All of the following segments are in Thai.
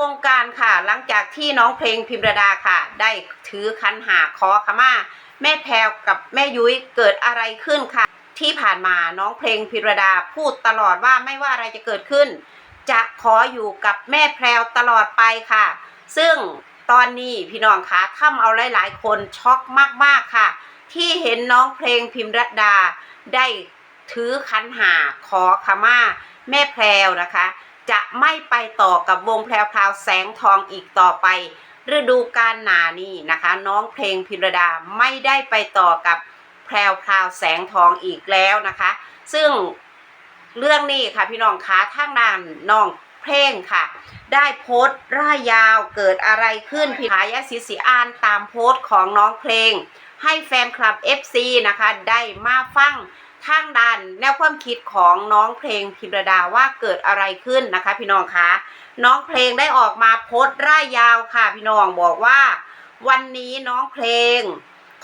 วงการค่ะ หลังจากที่น้องเพลงพิมรดาค่ะ ได้ถือคันหากขอขมาแม่แพรวกับแม่ยุ้ยเกิดอะไรขึ้นค่ะ ที่ผ่านมาน้องเพลงพิมรดาพูดตลอดว่าไม่ว่าอะไรจะเกิดขึ้น จะขออยู่กับแม่แพรวตลอดไปค่ะ ซึ่งตอนนี้พี่น้องคะทำเอาหลาย ๆ คนช็อกมากๆค่ะ ที่เห็นน้องเพลงพิมรดาได้ถือคันหาขอขมาแม่แพรวนะคะ จะไม่ไปต่อกับวงแพรวพราวแสงทองอีกต่อไป ฤดูกาลหนานี่นะคะ น้องเพลงพิรดาไม่ได้ไปต่อกับแพรวพราวแสงทองอีกแล้วนะคะ ซึ่งเรื่องนี้ค่ะพี่น้องคะทางด้านน้องเพลงค่ะ ได้โพสต์ร่ายยาวเกิดอะไรขึ้นพี่ขายศิศิอานตามโพสต์ของน้องเพลง ให้แฟนคลับ FC นะคะ ได้มาฟัง ทางด้านแนวความคิดของน้องเพลงพิมรดาว่าเกิดอะไรขึ้นนะคะ พี่น้องคะน้องเพลงได้ออกมาโพสต์ร่ายยาวค่ะ พี่น้องบอกว่า วันนี้น้องเพลง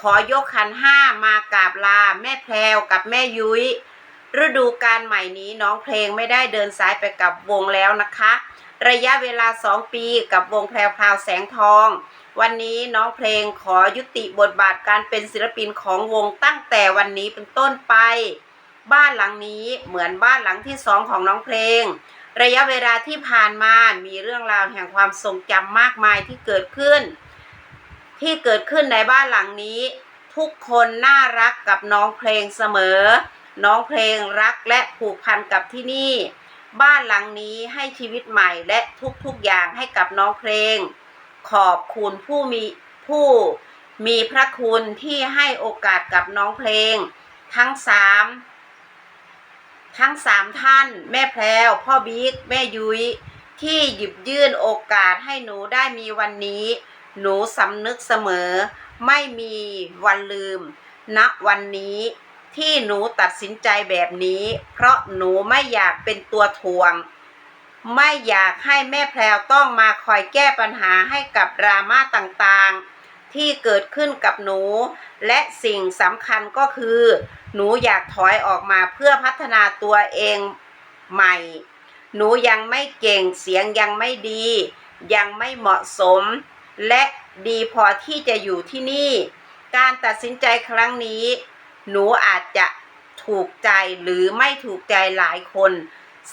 ขอยกขันห้ามากราบลาแม่แพรวกับแม่ยุ้ยฤดูการใหม่นี้น้องเพลงไม่ได้เดินสายไปกับวงแล้วนะคะ ระยะเวลา 2 ปีกับวงแพรวพราวแสงทอง วันนี้น้องเพลงขอยุติบทบาทการเป็นศิลปินของวงตั้งแต่วันนี้เป็นต้นไป บ้านหลังนี้เหมือนบ้านหลังที่สองของน้องเพลง ระยะเวลาที่ผ่านมามีเรื่องราวแห่งความทรงจำมากมายที่เกิดขึ้น ที่เกิดขึ้นในบ้านหลังนี้ ทุกคนน่ารักกับน้องเพลงเสมอ น้องเพลงรักและผูกพันกับที่นี่ บ้านหลังนี้ให้ชีวิตใหม่และทุกๆอย่างให้กับน้องเพลง ขอบคุณผู้มีผู้มีพระคุณที่ให้โอกาสกับน้องเพลง ทั้งสามทั้งสามท่าน แม่แพรวพ่อบิ๊กแม่ยุย้ยที่หยิบยื่นโอกาสให้หนูได้มีวันนี้ หนูสำนึกเสมอ ไม่มีวันลืมณวันนี้ที่หนูตัดสินใจแบบนี้ เพราะหนูไม่อยากเป็นตัวทวง ไม่อยากให้แม่แพรวต้องมาคอยแก้ปัญหาให้กับดราม่าต่างๆ ที่เกิดขึ้นกับหนู และสิ่งสำคัญก็คือ หนูอยากถอยออกมาเพื่อพัฒนาตัวเองใหม่ หนูยังไม่เก่งเสียงยังไม่ดี ยังไม่เหมาะสม และดีพอที่จะอยู่ที่นี่ การตัดสินใจครั้งนี้ หนูอาจจะถูกใจหรือไม่ถูกใจหลายคน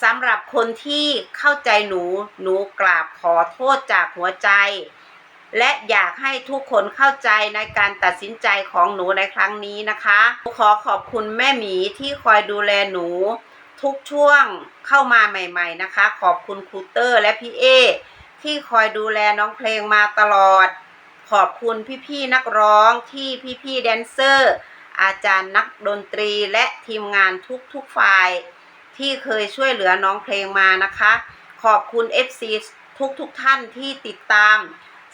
สำหรับคนที่เข้าใจหนูหนูกราบขอโทษจากหัวใจ และอยากให้ทุกคนเข้าใจในการตัดสินใจของหนูในครั้งนี้นะคะขอขอบคุณแม่หมีที่คอยดูแลหนูทุกช่วงเข้ามาใหม่ๆนะคะ ขอบคุณครูเตอร์และพี่เอที่คอยดูแลน้องเพลงมาตลอด ขอบคุณพี่ๆนักร้องที่พี่ๆแดนเซอร์ อาจารย์นักดนตรีและทีมงานทุกๆฝ่าย ที่เคยช่วยเหลือน้องเพลงมานะคะ ขอบคุณ FC ทุกๆท่านที่ติดตาม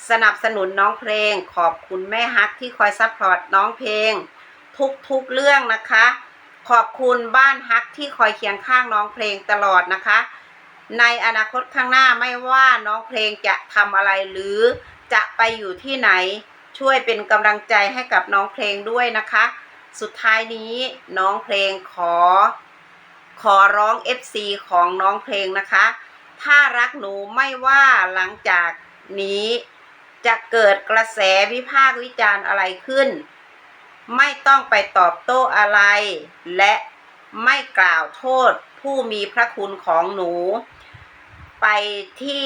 สนับสนุนน้องเพลง ขอบคุณแม่ฮักที่คอยซัพพอร์ตน้องเพลง ทุกๆเรื่องนะคะ ขอบคุณบ้านฮักที่คอยเคียงข้างน้องเพลงตลอดนะคะ ในอนาคตข้างหน้าไม่ว่าน้องเพลงจะทำอะไรหรือจะไปอยู่ที่ไหนช่วยเป็นกำลังใจให้กับน้องเพลงด้วยนะคะ สุดท้ายนี้น้องเพลงขอ ขอร้อง FC ของน้องเพลงนะคะ ถ้ารักหนูไม่ว่าหลังจากนี้จะเกิดกระแสวิพากษ์วิจารณ์อะไรขึ้น ไม่ต้องไปตอบโต้อะไร และไม่กล่าวโทษผู้มีพระคุณของหนู ไปที่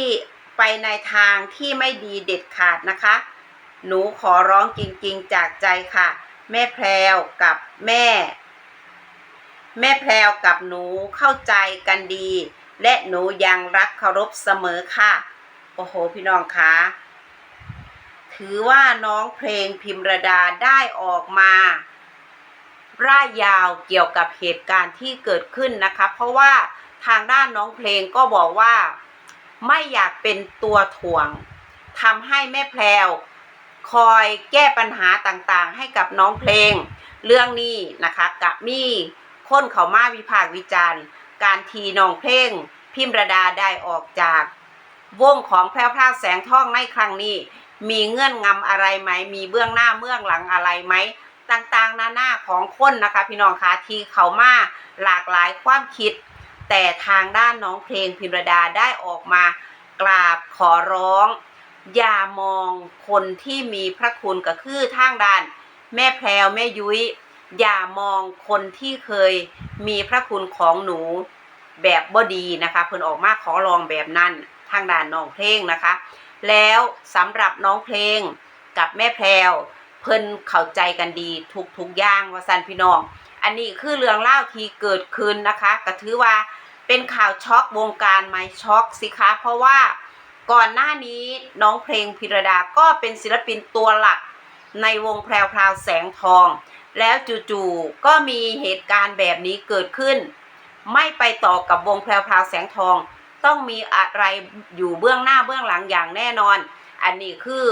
ไปในทางที่ไม่ดีเด็ดขาดนะคะ หนูขอร้องจริงๆจากใจค่ะ แม่แพรวกับแม่ แม่แพรวกับหนูเข้าใจกันดี และหนูยังรักเคารพเสมอค่ะ โอ้โห พี่น้องคะถือว่าน้องเพลงพิมรดาได้ออกมาร่ายยาวเกี่ยวกับเหตุการณ์ที่เกิดขึ้นนะคะ เพราะว่าทางด้านน้องเพลงก็บอกว่าไม่อยากเป็นตัวถ่วงทำให้แม่แพรวคอยแก้ปัญหาต่างๆ ให้กับน้องเพลง เรื่องนี้นะคะกับมี่ คนเขามาวิพากษ์วิจารณ์ การทีน้องเพลง พิมรดาได้ออกจาก วงของแพรวพราวแสงทองในครั้งนี้ มีเงื่อนงำอะไรไหม มีเบื้องหน้าเบื้องหลังอะไรไหม ต่างๆ นานาของคนนะคะ พี่น้องคะที่เขามาหลากหลายความคิด แต่ทางด้านน้องเพลงพิมรดาได้ออกมากราบขอร้อง อย่ามองคนที่มีพระคุณก็คือทางด้าน แม่แพรวแม่ยุ้ย อย่ามองคนที่เคยมีพระคุณของหนูแบบบ่ดีนะคะ เพิ่นออกมาขอลองแบบนั้นทางด้านน้องเพลงนะคะ แล้วสำหรับน้องเพลงกับแม่แพรวเพิ่นเข้าใจกันดีทุกทุกอย่างว่าสันพี่น้อง อันนี้คือเรื่องเล่าที่เกิดขึ้นนะคะก็ถือว่าเป็นข่าวช็อกวงการไหมช็อกสิคะเพราะว่าก่อนหน้านี้น้องเพลงพิรดาก็เป็นศิลปินตัวหลักในวงแพรวพราวแสงทอง แล้วจู่ๆก็มีเหตุการณ์แบบนี้เกิดขึ้น ไม่ไปต่อกับวงแพรวพราวแสงทอง ต้องมีอะไรอยู่เบื้องหน้าเบื้องหลังอย่างแน่นอน อันนี้คือ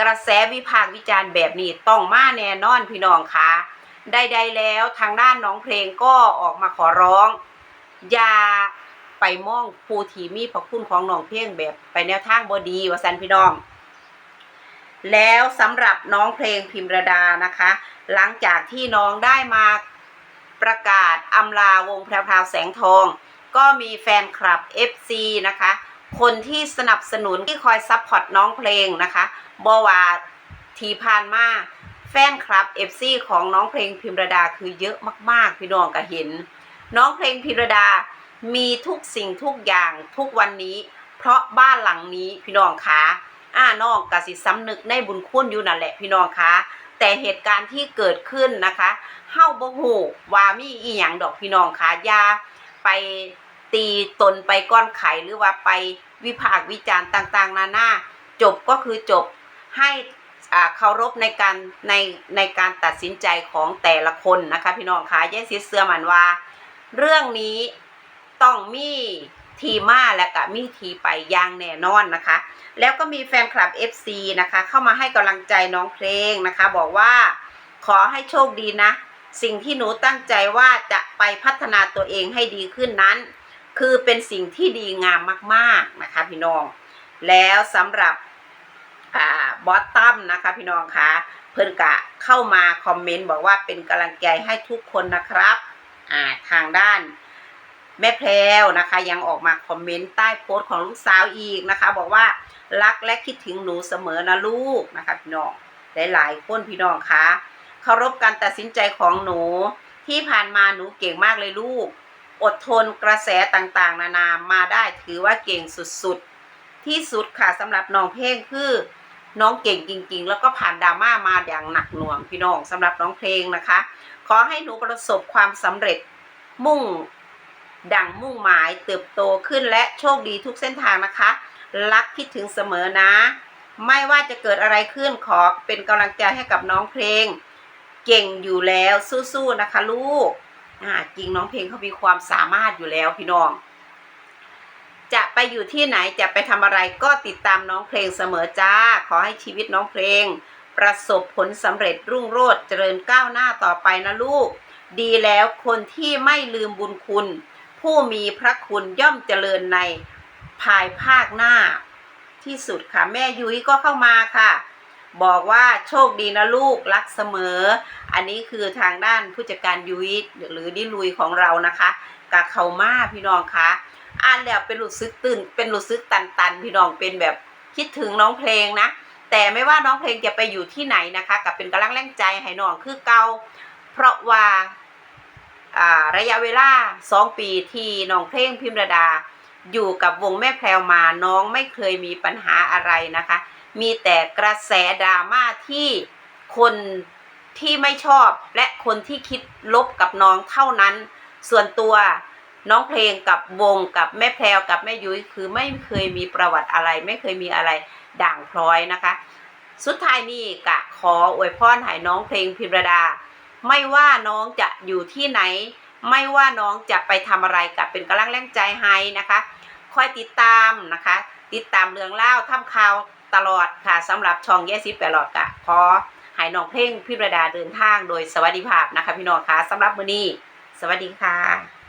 กระแสวิพากษ์วิจารณ์แบบนี้ต้องมาแน่นอนพี่น้องคะใดๆแล้วทางด้านน้องเพลงก็ออกมาขอร้อง อย่าไปมองผู้ที่มีพระคุณของน้องเพลงแบบไปแนวทางบดีว่าสันพี่น้อง แล้วสำหรับน้องเพลงพิมรดานะคะ หลังจากที่น้องได้มาประกาศอำลาวงแพรวแสงทอง ก็มีแฟนคลับ FC นะคะ คนที่สนับสนุนที่คอยซัพพอร์ตน้องเพลงนะคะบวาทีผ่านมาแฟนคลับ FC ของน้องเพลงพิมรดาคือเยอะมากๆ พี่น้องก็เห็น น้องเพลงพิมรดามีทุกสิ่งทุกอย่างทุกวันนี้ เพราะบ้านหลังนี้พี่น้องคะ อ่าน้องกสิสำนึกในบุญคุณอยู่นั่นแหละพี่น้องคะแต่เหตุการณ์ที่เกิดขึ้นนะคะเฮาบ่ฮู้ว่ามีอีหยังดอกพี่น้องคะอย่าไปตีตนไปก้อนไขหรือว่าไปวิพากษ์วิจารณ์ต่าง ๆ นานาจบก็คือจบให้เคารพในการในในการตัดสินใจของแต่ละคนนะคะ พี่น้องคะแย่ซิเสื้อมันว่า เรื่องนี้ต้องมี ทีมาและก็มีทีไปอย่างแน่นอนนะคะ แล้วก็มีแฟนคลับ FC นะคะ เข้ามาให้กำลังใจน้องเพลงนะคะ บอกว่าขอให้โชคดีนะ สิ่งที่หนูตั้งใจว่าจะไปพัฒนาตัวเองให้ดีขึ้นนั้น คือเป็นสิ่งที่ดีงามมาก ๆนะคะพี่น้อง แล้วสำหรับอบอสตัมนะคะพี่น้องคะเพิ่นกะเข้ามาคอมเมนต์บอกว่าเป็นกำลังใจให้ทุกคนนะครับทางด้าน แม่แพรวนะคะ ยังออกมาคอมเมนต์ใต้โพสต์ของลูกสาวอีกนะคะ บอกว่ารักและคิดถึงหนูเสมอนะลูกนะคะพี่น้องหลายๆคนพี่น้องคะเคารพการตัดสินใจของหนู ที่ผ่านมาหนูเก่งมากเลยลูก อดทนกระแสต่างๆ นานามาได้ถือว่าเก่งสุดๆ ที่สุดค่ะสำหรับน้องเพลงคือน้องเก่งจริง ๆ แล้วก็ผ่านดราม่ามาอย่างหนักหน่วงพี่น้องสำหรับน้องเพลงนะคะ ขอให้หนูประสบความสำเร็จมุ่ง ดังมุ่งหมายเติบโตขึ้นและโชคดีทุกเส้นทางนะคะ รักคิดถึงเสมอนะ ไม่ว่าจะเกิดอะไรขึ้นขอเป็นกำลังใจให้กับน้องเพลง เก่งอยู่แล้วสู้ๆนะคะ ลูกอ่าจริงน้องเพลงเขามีความสามารถอยู่แล้วพี่น้อง จะไปอยู่ที่ไหนจะไปทำอะไรก็ติดตามน้องเพลงเสมอจ้า ขอให้ชีวิตน้องเพลง ประสบผลสำเร็จรุ่งโรจน์เจริญก้าวหน้าต่อไปนะลูก ดีแล้วคนที่ไม่ลืมบุญคุณ ผู้มีพระคุณย่อมเจริญในภายภาคหน้าที่สุดค่ะ แม่ยุ้ยก็เข้ามาค่ะ บอกว่าโชคดีนะลูกรักเสมอ อันนี้คือทางด้านผู้จัดการยุ้ยหรือดิลุยของเรานะคะกะเขามาพี่น้องคะอ่านแล้วเป็นรู้สึกตื่น เป็นรู้สึกตันตันๆพี่น้องเป็นแบบคิดถึงน้องเพลงนะ แต่ไม่ว่าน้องเพลงจะไปอยู่ที่ไหนนะคะ กับเป็นกำลังแรงใจให้น้องคือเกาเพราะว่า ระยะเวลาสองปีที่น้องเพลงพิมรดา อยู่กับวงแม่แพรวมาน้องไม่เคยมีปัญหาอะไรนะคะ มีแต่กระแสดราม่าที่คนที่ไม่ชอบและคนที่คิดลบกับน้องเท่านั้น ส่วนตัวน้องเพลงกับวงกับแม่แพรวกับแม่ยุ้ยคือไม่เคยมีประวัติอะไร ไม่เคยมีอะไรด่างพร้อยนะคะ สุดท้ายนี่กะขออวยพรให้น้องเพลงพิมรดา ไม่ว่าน้องจะอยู่ที่ไหน ไม่ว่าน้องจะไปทำอะไรกับเป็นกำลังแรงใจให้นะคะคอยติดตามนะคะ ติดตามเรื่องเล่าทำข่าวตลอดค่ะสำหรับช่องแยซิปตลอดกะขอให้น้องเพ่งพิรดาเดินทางโดยสวัสดิภาพนะคะ พี่น้องคะสำหรับมื้อนี้ สวัสดีค่ะ